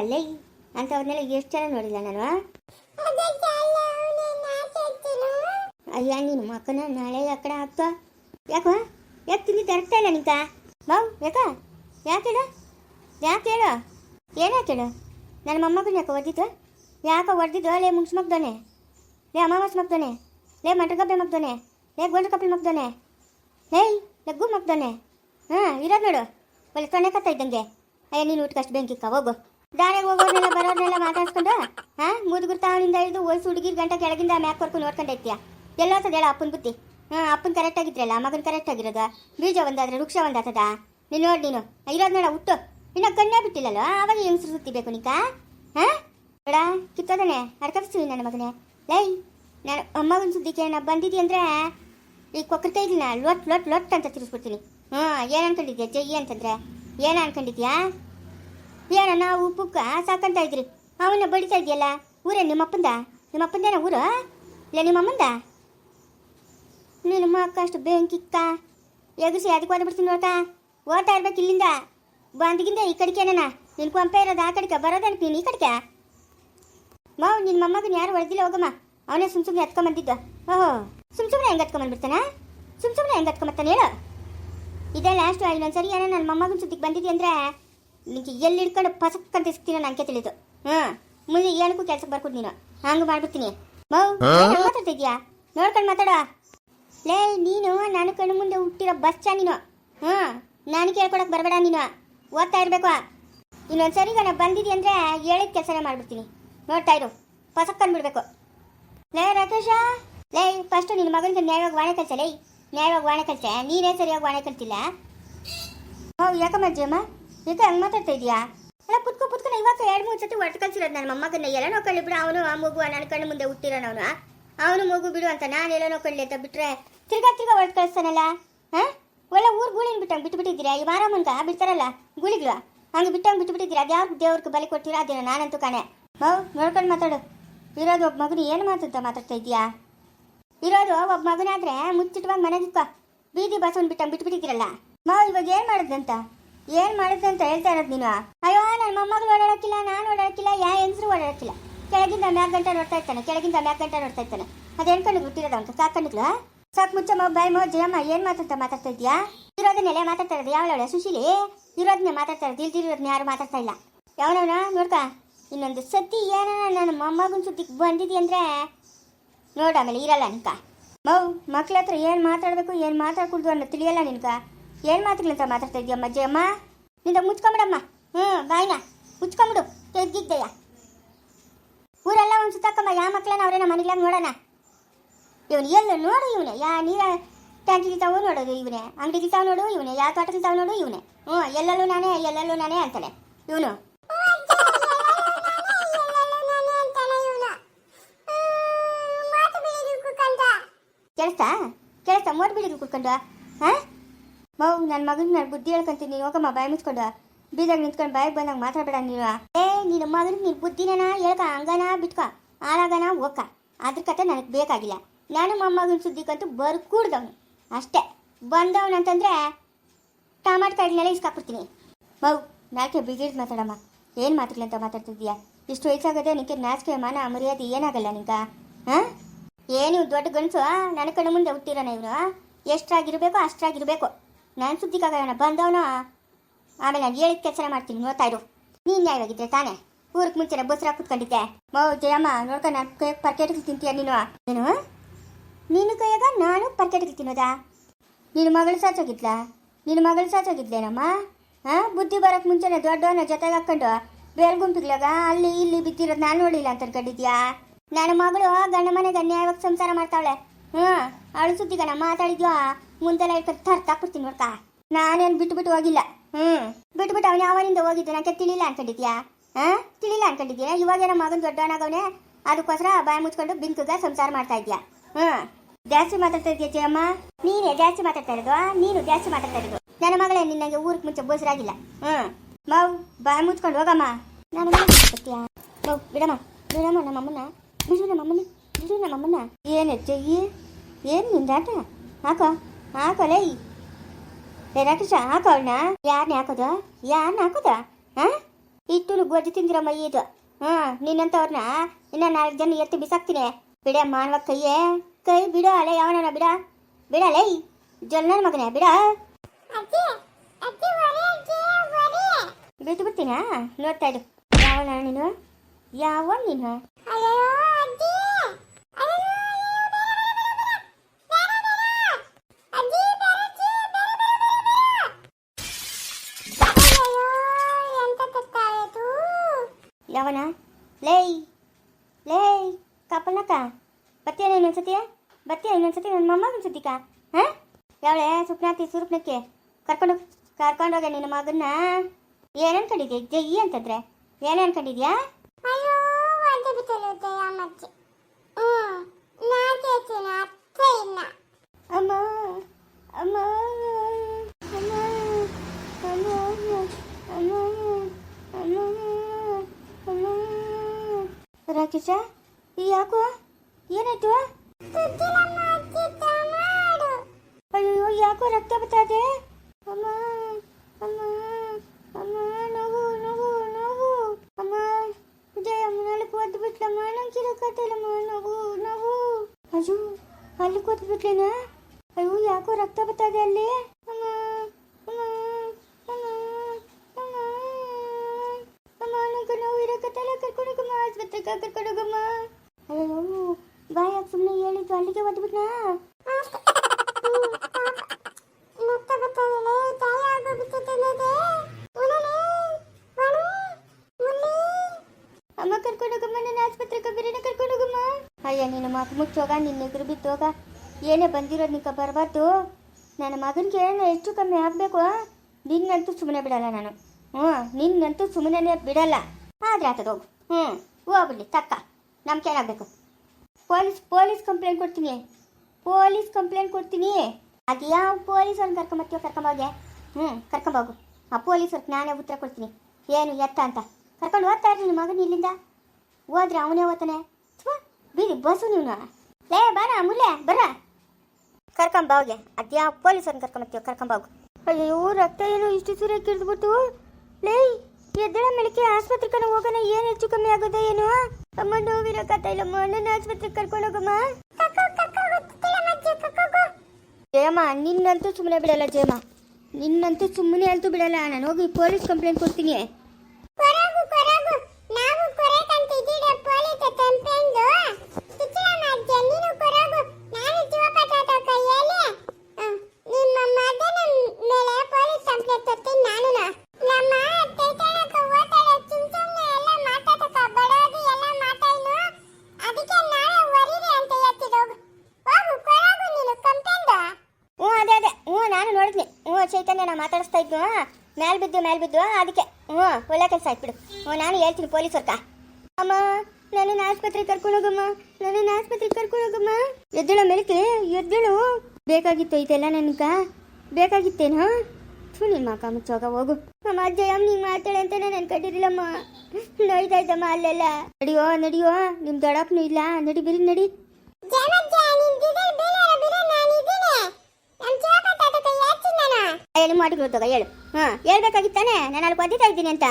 ಅಲ್ಲೇ? ಅಂಥವ್ರನ್ನೆಲ್ಲ ಎಷ್ಟು ಜನ ನೋಡಿಲ್ಲ ನಾನು ಅಯ್ಯ, ನೀನು ಮಕ್ಕನ ನಾಳೆ ಯಾಕಡೆ ಹಾಕ್ತ ಯಾಕೋ? ಯಾಕೆ ತಿಂದು ತರ್ತಾ ಇಲ್ಲ ನಿಂಕ ಬಾವು, ಯಾಕ? ಯಾಕೆ ಹೇಳು? ಯಾಕೆ ಹೇಳು? ಏನಾಕೆ ಹೇಳು? ನನ್ನ ಮೊಮ್ಮಗನ ಯಾಕೆ ಒದ್ದಿತ್ತು ಯಾಕೆ ಒಡ್ದಿದ್ದು ಲೇ ಮುಂಗ್ಸ್ ಮಗ್ದೋನೆ. ಲೇ ಅಮಾವಾಸ್ ಮಗ್ದೋನೆ. ಲೇ ಮಟಗಬ್ಬೆ ಮಗ್ದೋನೆ. ಲೇ, ಗೋಲ್ಡ್ ಕಪ್ಪೆ ಮಗ್ದೋನೆ. ಹೇಯ್ ಲಗ್ಗು ಮಗ್ದೋನೆ. ಹಾಂ ಇರೋದು ನೋಡು. ಒಳ್ಳೆ ಕಣ್ಣೆ ಕತ್ತ ಇದ್ದಂಗೆ. ಅಯ್ಯ, ನೀನು ಊಟಕ್ಕಷ್ಟು ಬೆಂಕಿಕ್ಕ ಹೋಗು. ದಾರಿಗೆ ಹೋಗೋರ್ನೆಲ್ಲ ಬರೋರ್ನೆಲ್ಲ ಮಾತಾಡ್ಸ್ಕೊಂಡು ಹಾ ಮುದುಗುರ್ ತಾವನಿಂದ ಹಿಡಿದು ವಯಸ್ಸು ಹುಡುಗಿರ್ ಗಂಟೆ ಕೆಳಗಿಂದ ಮ್ಯಾಕ್ ವರ್ಕು ನೋಡ್ಕೊಂಡೈತಿಯಾ? ಎಲ್ಲ ಸದ ಹೇಳ ಅಪ್ಪನ ಬುತ್ತಿ ಹಾಂ ಅಪ್ಪನ ಕರೆಕ್ಟ್ ಆಗಿದ್ರಲ್ಲ, ಮಗನ ಕರೆಕ್ಟ್ ಆಗಿರೋದ. ಬೀಜ ಒಂದಾದ್ರೆ ವೃಕ್ಷ ಒಂದಾತದ? ನೀನು ನೋಡಿ ನೀನು. ಇರೋದು ನೋಡ, ಹುಟ್ಟು. ಇನ್ನ ಕಣ್ಣೇ ಬಿಟ್ಟಿಲ್ಲಲ್ಲ, ಆವಾಗ ಹೆಂಗಸ್ರು ಸುತ್ತಿಬೇಕು ನಿಕ? ಹಾಂ? ಬೇಡ, ಕಿತ್ತೋದನೆ ನನ್ನ ಮಗನೇ. ಲೈ ನಾನು ಅಮ್ಮಗನ ಸುದ್ದಿ ಕೇಳ ಬಂದಿದ್ದಿ ಅಂದ್ರೆ ಈ ಕೊಕ್ಕರ ಇದೀನ, ಲೊಟ್ ಲೊಟ್ ಲೊಟ್ ಅಂತ ತಿರ್ಸ್ಬಿಡ್ತೀನಿ. ಹ್ಞೂ ಏನು ಅನ್ಕೊಂಡಿದ್ಯಾ ಜೈ ಅಂತಂದ್ರೆ? ಏನು ಅನ್ಕೊಂಡಿದ್ಯಾ? ಏನ ನಾವು ಪುಕ್ಕ ಸಾಕಂತ ಇದ್ರಿ. ಅವನ್ನ ಬಡಿತಾ ಇದೆಯಲ್ಲ ಊರೇ ನಿಮ್ಮಪ್ಪಂದ? ನಿಮ್ಮಪ್ಪಂದೇನ ಊರು? ಇಲ್ಲ, ನಿಮ್ಮಮ್ಮಂದ? ನಿಮ್ಮ ಅಕ್ಕ ಅಷ್ಟು ಬೆಂಕಿಕ್ಕ ಎಗಸಿ ಅದಕ್ಕೆ ಓದ್ಬಿಡ್ತೀನಿ ನೋಟ ಓದ್ತಾ ಇರ್ಬೇಕು ಇಲ್ಲಿಂದ. ಬಂದಿಗಿಂದ ಈ ಕಡೆಗೇನ ನಿನ್ ಪಂಪ ಇರೋದು ಆ ಕಡೆಗೆ ಬರೋದನ್ ನೀನು ಈ ಕಡೆಗೆ? ಮಾವ್ ನಿನ್ನ ಮೊಮ್ಮಗನ ಯಾರು ಹೊಡೆದಿಲ್ಲ ಹೋಗಮ್ಮ. ಅವನೇ ಸುಮ್ ಸುಮ್ಮನೆ ಎತ್ಕೊಂಬಂದಿದ್ದ ಓಹೋ, ಸುಮ್ ಸುಮ್ಮನೆ ಹೆಂಗೆ ಎತ್ಕೊಂಬಂದ್ಬಿಡ್ತಾನ ಸುಮ್ ಸುಮ್ಮನೆ ಹೆಂಗೆ ಎತ್ಕೊಂಬತ್ತಾನೆ ಹೇಳು. ಇದೇ ಲಾಸ್ಟ್ ಇನ್ನೊಂದ್ಸರಿ ಏನೋ ನನ್ನ ಮೊಮ್ಮಗನ ಸುದ್ದಿಗೆ ಬಂದಿದ್ದೆ ನಿಂಗೆ ಎಲ್ಲಿ ಹಿಡ್ಕೊಂಡು ಪಸಕ್ ಅಂತ ಇಸ್ತೀನೋ ನನಗೆ ತಿಳಿದು. ಹಾ ಮುಂದೆ ಏನಕ್ಕೂ ಕೆಲ್ಸಕ್ಕೆ ಬರ್ಕೊಡ್ ನೀನು. ಹಂಗೆ ಮಾಡ್ಬಿಡ್ತೀನಿ. ಮೌ ಮಾತಾಡ್ತಿದ್ಯಾ ನೋಡ್ಕೊಂಡು ಮಾತಾಡ. ಲೇ ನೀನು ನಾನು ಕಣ್ಣು ಮುಂದೆ ಹುಟ್ಟಿರೋ ಬಸ್ ಚಾ ನೀನು. ಹ್ಞೂ. ನಾನು ಕೇಳ್ಕೊಳಕ್ ಬರಬೇಡ ನೀನು. ಓದ್ತಾ ಇರಬೇಕು. ಇನ್ನೊಂದ್ಸರಿ ನಾನು ಬಂದಿದ್ದಿ ಅಂದ್ರೆ ಹೇಳಿದ ಕೆಲಸನೇ ಮಾಡ್ಬಿಡ್ತೀನಿ. ನೋಡ್ತಾ ಇರು. ಪಸಕ್ ಬಿಡ್ಬೇಕು ಲೇ ರಾಕೇಶ ಲೇ ಫಸ್ಟ್ ನಿನ್ನ ಮಗನಿಗೆ ನ್ಯಾಯವಾಗಿ ವಾಣೆ ಕಲ್ಸ ಲೇ. ನ್ಯಾಯವಾಗಿ ವಾಣೆ ಕಲ್ಸೆ ನೀನೇ ಸರಿಯಾಗಿ ವಾಣೆ ಕಲ್ತಿಲ್ಲ ಹೌ ಯಾಕಮ್ಮ ಅಜ್ಜಮ್ಮ ಯಾಕೆ ಹಂಗೆ ಮಾತಾಡ್ತಾ ಇದೀಯಾ ಅಲ್ಲ ಪುತ್ಕೊ ಪುತ್ಕೊಂಡು ಇವಾಗ ಎರಡು, ಮೂರು ಸತಿ ಒಟ್ಟು ಕಲ್ಸಿರೋದು ನನ್ನ ಮೊಮ್ಮಗನ್ನ. ಎಲ್ಲ ನೋಡ್ಕೊಳ್ಳಿ ಬಿಡು, ಅವನು ಆ ಮಗು ನನ್ನ ಕಣ್ಣು ಮುಂದೆ ಹುಟ್ಟಿರೋನು ಅವನು. ಅವನು ಮಗು ಬಿಡು ಅಂತ ನಾನು ಎಲ್ಲ ನೋಡ್ಕೊಳ್ಳಿ ಅಂತ ಬಿಟ್ರೆ ತಿರ್ಗಾ ತಿರ್ಗಾ ಒಟ್ಟು ಕಳಿಸ್ತಾನಲ್ಲ? ಹಾಂ ಒಳ್ಳೆ ಊರು ಗೂಳಿನ ಬಿಟ್ಟಂಗೆ ಬಿಟ್ಬಿಟ್ಟಿದ್ದೀರಾ? ಈ ಮಾರಮ್ಮನ್ಗ ಬಿಡ್ತಾರಲ್ಲ, ಗುಳಿಗಳು. ಹಂಗೆ ಬಿಟ್ಟಂಗೆ ಬಿಟ್ಬಿಟ್ಟಿದ್ದೀರಾ? ಅದು ಯಾವ ದೇವ್ರಿಗೆ ಬಲಿ ಕೊಟ್ಟಿರೋ ಅದೇನೋ ನಾನಂತೂ ಕಾಣೆ. ಹೌ ನೋಡ್ಕೊಂಡು ಮಾತಾಡು. ಇರೋದು ಒಬ್ಬ ಮಗನ ಏನು ಮಾತಂತ ಮಾತಾಡ್ತಾ ಇದೀಯಾ ಇರೋದು ಒಬ್ಬ ಮಗನಾದ್ರೆ ಮುಚ್ಚಿಟ್ಟವಾಗ ಮನೆಗಿಕ್ಕ ಬೀದಿ ಬಸವನ್ ಬಿಟ್ಟಂಗೆ ಬಿಟ್ಬಿಟ್ಟಿದ್ದೀರಲ್ಲ. ಮಾವು ಇವಾಗ ಏನು ಮಾಡಿದ್ದಂತ ಏನು ಅಂತ ಹೇಳ್ತಾ ಇರೋದು ನೀನು? ಅಯ್ಯೋ ನನ್ನ ಮೊಮ್ಮಗಳು ಓಡಾಡಕ್ಕಿಲ್ಲ, ನಾನು ಓಡಾಡಕ್ಕಿಲ್ಲ, ಯಾ ಹೆಂಗಸರು ಓಡಾಡಕ್ಕಿಲ್ಲ. ಕೆಳಗಿಂದ ಮ್ಯಾಕ್ ಗಂಟೆ ನೋಡ್ತಾ ಇರ್ತಾನೆ, ಕೆಳಗಿಂದ ಮ್ಯಾಕ್ ಗಂಟೆ ನೋಡ್ತಾ ಇರ್ತಾನೆ. ಅದೇನು ಹೇಳ್ಕೊಂಡು ಬಿಟ್ಟಿರೋದು ಅಂತ ಸಾಕಣ್ಣಿಗ್ಲ ಸಾಕು ಮುಚ್ಚಮ್ಮ ಬಾಯ್, ಮೋ, ಜಯಮ್ಮ, ಏನು ಮಾತಾಡ್ತಾ ಮಾತಾಡ್ತಾ ಇದ್ಯಾ? ಇರೋದನ್ನೆಲ್ಲ ಮಾತಾಡ್ತಾ ಇರೋದು? ಯಾವಳವಳೆ, ಸುಶೀಲಿ? ಇರೋದನ್ನೇ ಮಾತಾಡ್ತಾ ಇರೋದು ಇಲ್ದಿರೋದನ್ನ ಯಾರು ಮಾತಾಡ್ತಾ ಇಲ್ಲ. ಯಾವನವನ ನೋಡ್ತಾ ಇನ್ನೊಂದು ಸತಿ ಏನೋ ನನ್ನ ಮೊಮ್ಮಗನ ಸುದ್ದಿಗೆ ಬಂದಿದ್ದಿ ಅಂದ್ರೆ? ನೋಡು ಆಮೇಲೆ ಇರಲ್ಲ ನಿನ್ಕ. ಮೌ ಮಕ್ಳ ಹತ್ರ ಏನು ಮಾತಾಡಬೇಕು, ಏನು ಮಾತಾಡ್ಕೊಡ್ದು ಅನ್ನೋ ತಿಳಿಯಲ್ಲ ನಿನ್ಕ. ಏನು ಮಾತಾಡ್ಲಿ ಅಂತ ಮಾತಾಡ್ತಾ ಇದೀಯಮ್ಮ ಜಯಮ್ಮ ನಿಂದ ಮುಚ್ಕೊಂಬಿಡಮ್ಮ. ಹ್ಞೂ ಬಾಯ್ನ. ಮುಚ್ಕೊಂಬಿಡು. ತೆಗ್ಗಿದ್ದೆಯ ಊರೆಲ್ಲ ಒಂದು ಸುತ್ತಕ್ಕಮ್ಮ ಯಾವ ಮಕ್ಕಳನ್ನ ಅವರೇನ ಮನೆಗ್ಲಾಗ ನೋಡೋಣ. ಇವನು ಎಲ್ಲ ನೋಡು ಇವನೇ. ಯಾ ನೀರ ಟ್ಯಾಂಕಿಗೆ ತಾವು ನೋಡೋದು ಇವನೇ. ಅಂಗಡಿಗೆ ತಾವು ನೋಡು ಇವನೇ. ಯಾವ ತೋಟದಲ್ಲಿ ತಾವು ನೋಡು ಇವನೇ. ಹ್ಞೂ ಎಲ್ಲೆಲ್ಲೂ ನಾನೇ ಎಲ್ಲೆಲ್ಲೂ ನಾನೇ ಅಂತಾನೆ. ಇವನು? ಕೇಳಿಸ್ತಾ? ಕೇಳಿಸ್ತಾ? ಮೋಟ್ ಬಿಡಿಗೆ ಕುತ್ಕೊಂಡು ಹಾಂ? ಮೌ ನನ್ನ ಮಗನ ನಾನು ಬುದ್ಧಿ ಹೇಳ್ಕೊಂತೀನಿ. ಹೋಗಮ್ಮ, ಬಾಯಿ ಮುಚ್ಕೊಂಡು. ಬೀದಾಗ ನಿಂತ್ಕೊಂಡು ಬಾಯಿಗೆ ಬಂದಾಗ ಮಾತಾಡಬೇಡ ನೀನು. ಏ ನಿನ್ನ ಮಗನ ನೀನು ಬುದ್ಧಿನ ಹೇಳ್ಕ, ಹಂಗನ ಬಿಟ್ಕೊ. ಹಾಳಾಗನ ಹೋಗ ಅದ್ರ ಕತೆ ನನಗೆ ಬೇಕಾಗಿಲ್ಲ. ನಾನು ಮೊಮ್ಮಗನ ಸುದ್ದಿಗಂತೂ ಬರ್ಕೂಡ್ದವನು. ಅಷ್ಟೇ. ಬಂದವನಂತಂದ್ರೆ ಟಮಾಟ್ ಕಾಯಿನೆಲ್ಲ ಇಸ್ಕಾಕ್ಬಿಡ್ತೀನಿ ಮೌ ನಾಲ್ಕೆ ಬಿಗಿಡ್ ಮಾತಾಡಮ್ಮ. ಏನು ಮಾತಾಡ್ಲಿ ಅಂತ ಮಾತಾಡ್ತಿದ್ಯಾ ಇಷ್ಟು ವಯಸ್ಸಾಗದೆ ನಿಂಗೆ ನಾಚಿಕೆ, ಮಾನ, ಮರ್ಯಾದೆ ಏನಾಗಲ್ಲ ನಿಂಗ? ಹಾಂ? ಏನು ದೊಡ್ಡ ಗಂಡಸು ನನ್ನ ಕಣ್ಣು ಮುಂದೆ ಹುಟ್ಟಿರೋಣ ಇವನು? ಎಷ್ಟಾಗಿರಬೇಕು ಅಷ್ಟಾಗಿರ್ಬೇಕು ನಾನು ಸುದ್ದಿಗಾಗೋಣ ಬಂದವನು? ಆಮೇಲೆ ನಾನು ಹೇಳಿದ ಕೆಲಸ ಮಾಡ್ತೀನಿ, ನೋಡ್ತಾ ಇರು. ನೀನು ನ್ಯಾಯವಾಗಿದ್ರೆ ತಾನೇ. ಊರಿಗೆ ಮುಂಚೆನೆ ಬಸ್ರಾಗ ಕುತ್ಕೊಂಡಿದ್ದೆ. ಮೌ, ಜಯಮ್ಮ, ನೋಡ್ಕ, ನಾನು ಕೈ ಪರ್ಕೆಟ್ಗೆ ತಿಂತೀಯ ನೀನು? ಏನು ನೀನು ಕೈಯಾಗ ನಾನು ಪರ್ಕೆಟ್ಗಳು ತಿನ್ನೋದಾ? ನಿನ್ನ ಮಗಳು ಸಾಚೋಗಿದ್ಲಾ? ನಿನ್ನ ಮಗಳು ಸಾಚೋಗಿದ್ಲೇನಮ್ಮ? ಹಾಂ ಬುದ್ಧಿ ಬರೋಕ್ಕೆ ಮುಂಚೆನೆ ದೊಡ್ಡವನ ಜೊತೆಗೆ ಹಾಕೊಂಡು ಬೇರೆ ಗುಂಪಿಗ್ಲಾಗ ಅಲ್ಲಿ ಇಲ್ಲಿ ಬಿದ್ದಿರೋದು ನಾನು ನೋಡಿಲ್ಲ ಅಂತ ಅನ್ಕೊಂಡಿದ್ಯಾ? ನನ್ನ ಮಗಳು ಗಂಡ ಮನೆಗೆ ಅನ್ಯಾಯವಾಗಿ ಸಂಸಾರ ಮಾಡ್ತಾಳೆ ಹ್ಞೂ ಅವಳು ಸುದ್ದಿಗ ಮಾತಾಡಿದ್ಯೋ? ಮುಂದೆಲ್ಲ ಇಟ್ಕೊಂಡು ತರ್ತಾಕ್ಬಿಡ್ತೀನಿ ನೋಡ್ಕ. ನಾನೇನು ಬಿಟ್ಟು ಬಿಟ್ಟು ಹೋಗಿಲ್ಲ. ಹ್ಞೂ ಬಿಟ್ಟು ಬಿಟ್ಟು ಅವನು ಯಾವನಿಂದ ಹೋಗಿದ್ದು ನನಗೆ ತಿಳಿಲ್ಲ ಅನ್ಕೊಂಡಿದ್ಯಾ? ಹಾಂ? ತಿಳಿಲ್ಲ ಅನ್ಕೊಂಡಿದ್ಯಾ? ಇವಾಗ ನಮ್ಮ ಮಗನ ದೊಡ್ಡವನಾಗವನೇ, ಅದಕ್ಕೋಸ್ಕರ ಬಾಯಿ ಮುಚ್ಕೊಂಡು ಬಿಂಕಗ ಸಂಸಾರ ಮಾಡ್ತಾ ಇದ್ಯಾ? ಹ್ಞೂ ಜಾಸ್ತಿ ಮಾತಾಡ್ತಾ ಇದೆಯಾ ಜಯಮ್ಮ ನೀನೇ ಜಾಸ್ತಿ ಮಾತಾಡ್ತಾ ಇರೋದು ನೀನು ಜಾಸ್ತಿ ಮಾತಾಡ್ತಾ ಇರೋದು. ನನ್ನ ಮಗಳೇ, ನಿನ್ನಂಗೆ ಊರಿಗೆ ಮುಂಚೆ ಬೋಸರಾಗಿಲ್ಲ. ಹ್ಞೂ ಮಾವ್ ಬಾಯಿ ಮುಚ್ಕೊಂಡು ಹೋಗಮ್ಮ. ನಾನು ಬಿಡಮ್ಮ ಬಿಡಮ್ಮ ನಮ್ಮಮ್ಮನ ಬಿಡು ನಮ್ಮಮ್ಮನ ಬಿಡು ನಮ್ಮಮ್ಮನ ಏನು ಹೆಚ್ಚಿ ಏನು ನಿಂದಾಟ? ಹಾಕೋ. ಹಾಕೋ ಲೈ ಏ ರಾಕೇಶ ಹಾಕೋ ಅವಳನ್ನ ಯಾರನ್ನ ಹಾಕೋದು? ಯಾರನ್ನ ಹಾಕೋದ? ಹಾಂ? ಇಟ್ಟು ಗೊಜ್ಜು ತಿಂದಿರೋ ಮೈ ಇದು. ಹಾ ನಿನ್ನಂತವ್ರನ್ನ ಇನ್ನ ನಾಲ್ಕು ಜನ ಎತ್ತಿ ಬಿಸಾಕ್ತೀನಿ. ಬಿಡ ಮಾನವ ಕೈಯೇ. ಕೈ ಬಿಡು ಅಲೆ ಯಾವನ ಬಿಡ? ಬಿಡ ಲೈ ಜೊಲ್ಲನ ಮಗನೇ ಬಿಡ. ಬಿಟ್ಟು ಬಿಡ್ತೀನಾ ನೋಡ್ತಾ ಇಡು ಯಾವ ನೀನು? ಯಾವ ನೀನು? ಯಾವನ ಲೈ ಲೈ ಕಾಪಲ್ನಕ್ಕ ಬತ್ತೀಯ ಇನ್ನೊಂದ್ಸತಿ ಬತ್ತೀಯ ಇನ್ನೊಂದ್ಸತಿ ನನ್ನ ಮೊಮ್ಮ ಒಂದ್ಸತಿಕ? ಹಾಂ? ಯಾವಳೆ ಸುಪ್ನಾತಿ ಸುರುಪ್ನಕ್ಕೆ ಕರ್ಕೊಂಡು ಕರ್ಕೊಂಡೋಗ ನಿನ್ನ ಮಗನ್ನ. ಏನು ಅನ್ಕೊಂಡಿದ್ಯಾ? ಜೈ ಅಂತಂದ್ರೆ? ಏನೇ ಅನ್ಕೊಂಡಿದ್ಯಾ? ಅಯ್ಯೋ ಒಂದೇ ಅಮ್ಮಜ್ಜಿ ಅರ್ಥ ಇಲ್ಲ. ಅಮ್ಮ ಅಮ್ಮ ಅಮ್ಮ ಅಮ್ಮ ಅಮ್ಮ ಅಮ್ಮ ಅಮ್ಮ ರಾಕೇಶ? ಯಾಕೋ? ಏನಾಯ್ತು? ಅಯ್ಯೋ ಯಾಕೋ ರಕ್ತ ಬರ್ತದೆ ಅಮ್ಮ ಅಮ್ಮ ಅಮ್ಮ ನೋವು ನೋವು ನೋವು ಅಮ್ಮ ಜಯ ನಾಲ್ಕು ಒದ್ದು ಬಿಟ್ಲಮ್ಮ, ನಂಗೆ ಇರಕ್ಕಾಗ್ತಿಲ್ಲಮ್ಮ ನೋವು ನೋವು ಅಯ್ಯೋ, ಅಲ್ಲಿ ಕೂತ್ ಬಿಟ್ಲೇನ ಅಯ್ಯೋ ಯಾಕೋ ರಕ್ತ ಬರ್ತದೆ ಅಲ್ಲಿ ಅಮ್ಮ ಅಮ್ಮ ಅಮ್ಮ ಅಮ್ಮ ಅಮ್ಮ ನಂಗೆ ನೋವು ಇರಕತ್ತಲ್ಲ ಕರ್ಕೊಂಡೋಗಮ್ಮ ಕರ್ಕೊಂಡೋಗಮ್ಮ ಅಯ್ಯೋ ಬಾಯಾಗ ಸುಮ್ಮನೆ ಹೇಳಿದ್ದು ಅಲ್ಲಿಗೆ ಒದ್ಬಿಟ್ನಾ ಅಮ್ಮ ಕರ್ಕೊಂಡೋಗಮ್ಮ, ನನ್ನ ಆಸ್ಪತ್ರೆಗೆ ಬೇರೆನ ಕರ್ಕೊಂಡೋಗಮ್ಮ. ಅಯ್ಯ, ನಿನ್ನ ಮಗ ಮುಚ್ಚೋಗ ನಿನ್ನ ಎದುರು ಬಿತ್ತೋಗ ಏನೇ ಬಂದಿರೋದು ನಿಕ್ಕ ಬರಬಾರ್ದು. ನನ್ನ ಮಗನಿಗೆ ಹೆಚ್ಚು ಕಮ್ಮಿ ಆಗಬೇಕು ನಿನ್ನಂತೂ ಸುಮ್ಮನೆ ಬಿಡಲ್ಲ ನಾನು. ಹ್ಞೂ ನಿನ್ನಂತೂ ಸುಮ್ಮನೆ ಬಿಡಲ್ಲ. ಆದ್ರೆ ಆತದ ಹೋಗು ಹ್ಞೂ ಹೋಗ್ಬಿಡ್ಲಿ ತಕ್ಕ. ನಮ್ಗೆ ಏನಾಗಬೇಕು ಪೊಲೀಸ್ ಪೊಲೀಸ್ ಕಂಪ್ಲೇಂಟ್ ಕೊಡ್ತೀನಿ. ಪೊಲೀಸ್ ಕಂಪ್ಲೇಂಟ್ ಕೊಡ್ತೀನಿ. ಅದು ಯಾವ ಪೊಲೀಸವ್ರನ್ನ ಕರ್ಕೊಂಬರ್ತೀವೋ ಕರ್ಕೊಂಬೋಗೆ ಹ್ಞೂ ಕರ್ಕೊಂಬೋಗು ಆ ಪೊಲೀಸರ್ಗೆ ನಾನೇ ಉತ್ತರ ಕೊಡ್ತೀನಿ. ಏನು, ಎತ್ತ ಅಂತ? ಕರ್ಕೊಂಡು ಓದ್ತಾ ಇರ್ಲಿ ನಿಮ್ಮ ಮಗನ ಇಲ್ಲಿಂದ. ಹೋದ್ರೆ ಅವನೇ ಓದ್ತಾನೆ. ಬೀದಿ ಬಸ್ಸು ನೀವು ಲೇ, ಬಾರ ಮುಲ್ಲೆ ಬರ ಕರ್ಕೊಂಬೋಗೆ ಅದ್ಯಾವ ಪೊಲೀಸರನ್ನ ಕರ್ಕೊಂಬರ್ತೀವೋ ಕರ್ಕೊಂಬೋಗು ಅಯ್ಯೋ ರಕ್ತ ಏನೋ ಇಷ್ಟು ಸೂರ್ಯ ಕಿರಿದ್ಬಿಟ್ಟು ಲೇ ಎದ್ದಳ ಮೇಲಕ್ಕೆ ಆಸ್ಪತ್ರೆ ಕಡೆ ಹೋಗೋಣ, ಏನ್ ಹೆಚ್ಚು ಕಮ್ಮಿ ಆಗುತ್ತೆ ಏನೋ? ಅಮ್ಮ ನೋವಿರಕತ್ತ ಇಲ್ಲಮ್ಮ ನನ್ನ ಆಸ್ಪತ್ರೆಗೆ ಕರ್ಕೊಂಡೋಗಮ್ಮ ಹೋಗಮ್ಮ. ಜಯಮ್ಮ, ನಿನ್ನಂತೂ ಸುಮ್ಮನೆ ಬಿಡಲ್ಲ ಜಯಮ್ಮ. ನಿನ್ನಂತೂ ಸುಮ್ಮನೆ ಅಂತೂ ಬಿಡಲ್ಲ ನಾನು ಹೋಗಿ ಪೊಲೀಸ್ ಕಂಪ್ಲೇಂಟ್ ಕೊಡ್ತೀನಿ ಕೊರಗು ಕೊರಗು ನಾವು ಕೊರಕಂತಿದ್ದೀರ ಪೊಲೀಸ್ ಕಂಪ್ಲೇಂಟು ಕಿಚ್ಚಮ್ಮ ಅಜ್ಜಿ ನೀನು ಕೊರಗು ನಾನು ಜೀವಪಟ್ಟ ಕೈಯಲ್ಲಿ ನಿಮ್ಮ ಮಗನ ಮೇಲೆ ಪೊಲೀಸ್ ಕಂಪ್ಲೇಂಟ್ ಕೊಡ್ತೀನಿ ನಾನು ನಮ್ಮ ತೈತಳಕ ಓತಾಳೆ ಸುಮ್ ಸುಮ್ನೆ ಎಲ್ಲ ಮಾತಾಡಕ ಬಡೋದು ಎಲ್ಲ ಮಾತಾಡ್ನು ಅದಕ್ಕೆ ನಾಳೆ ವರೀರಿ ಅಂತ ಹೇಳ್ತಿರೋಗು ಹೋಗು ಕೊರಗು ನೀನು ಕಂಪ್ಲೇಂಟು ಹ್ಞೂ ಅದೇ ಅದೇ ಹ್ಞೂ ನಾನು ನೋಡಿದ್ನಿ ಹ್ಞೂ ಚೈತನ್ಯ ನಾ ಮಾತಾಡಿಸ್ತಾ ಇದ್ನು? ಮ್ಯಾಲ್ ಬಿದ್ದು ಮ್ಯಾಲ್ ಬಿದ್ದು ಅದಕ್ಕೆ. ಹ್ಞೂ, ಒಳ್ಳೆ ಕೆಲಸ ಆಯ್ತು ಹ್ಞೂ, ನಾನು ಹೇಳ್ತೀನಿ ಪೊಲೀಸರ್ಕ ಅಮ್ಮ, ನನ್ನನ್ನು ಆಸ್ಪತ್ರೆಗೆ ಕರ್ಕೊಂಡೋಗಮ್ಮ ನನ್ನನ್ನು ಆಸ್ಪತ್ರೆಗೆ ಕರ್ಕೊಂಡೋಗಮ್ಮ ಎದ್ದಳು ಮೇಲಕ್ಕೆ ಎದ್ದಳು. ಬೇಕಾಗಿತ್ತು ಇದೆಲ್ಲ ನನಗ? ಬೇಕಾಗಿತ್ತೇನು? ಥೂ ನಿನ್ನ ಅಕ್ಕ ಮುಚ್ಚೋಗ, ಹೋಗು. ಅಮ್ಮ ಅಜ್ಜಯ್ಯಮ್ಮ ನೀನು ಮಾತಾಡೆ ಅಂತ ನಾನು ಅನ್ಕೊಂಡಿರಲಿಲ್ಲಮ್ಮ ನೋಯ್ತಾ ಇದ್ದಮ್ಮ ಅಲ್ಲೆಲ್ಲ. ನಡಿಯೋ ನಡಿಯೋ. ನಿಮ್ಮ ದೊಡ್ಡಪ್ಪನೂ ಇಲ್ಲ. ನಡಿ ಬಿರಿ ನಡಿ ಜಮಜ್ಜ ನಿನ್ ದಿದಲ್ ಬೀಳರ ಬಿಡ ನಾನು ಇದ್ದೀನಿ ನಮ್ ಜೀವಪಟ್ಟ ಹೇಳ್ತೀನಿ ಮಾಡಿ ಮಾಡಿಕೊಡ್ತಾಗ ಹೇಳು. ಹಾಂ ಹೇಳ್ಬೇಕಾಗಿತ್ತಾನೆ? ನಾನು ಅಲ್ಲಿ ಒದ್ದಿತಾ ಇದ್ದೀನಿ ಅಂತ.